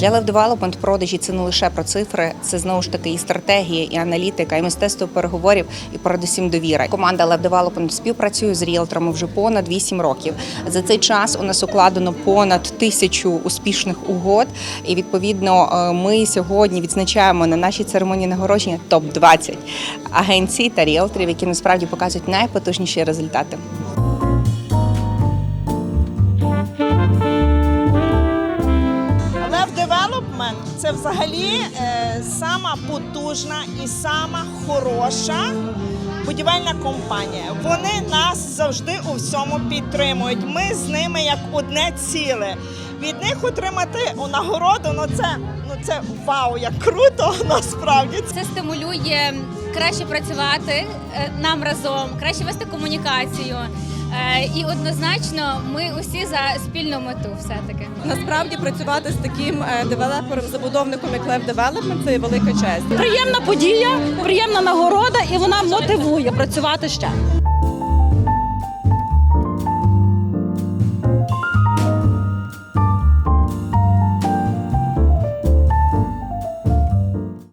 Для Development продажі це не лише про цифри, це знову ж таки і стратегія, і аналітика, і мистецтво переговорів, і передусім довіра. Команда Development співпрацює з ріелторами вже понад 8 років. За цей час у нас укладено понад тисячу успішних угод. І відповідно е, ми сьогодні відзначаємо на нашій церемонії нагородження топ 20 агенцій та ріелторів, які насправді показують найпотужніші результати. Девелопмент це взагалі е, сама потужна і сама хороша будівельна компанія. Вони нас завжди у всьому підтримують. Ми з ними як одне ціле. Від них отримати нагороду, ну це ну це вау, як круто насправді. Це стимулює краще працювати е, нам разом, краще вести комунікацію. Е, І однозначно ми усі за спільну мету, все таки. Насправді працювати з таким е, девелопером, забудовником, як Лев Девелопмент, це велика честь. Приємна подія, приємна нагорода, і вона мотивує працювати ще.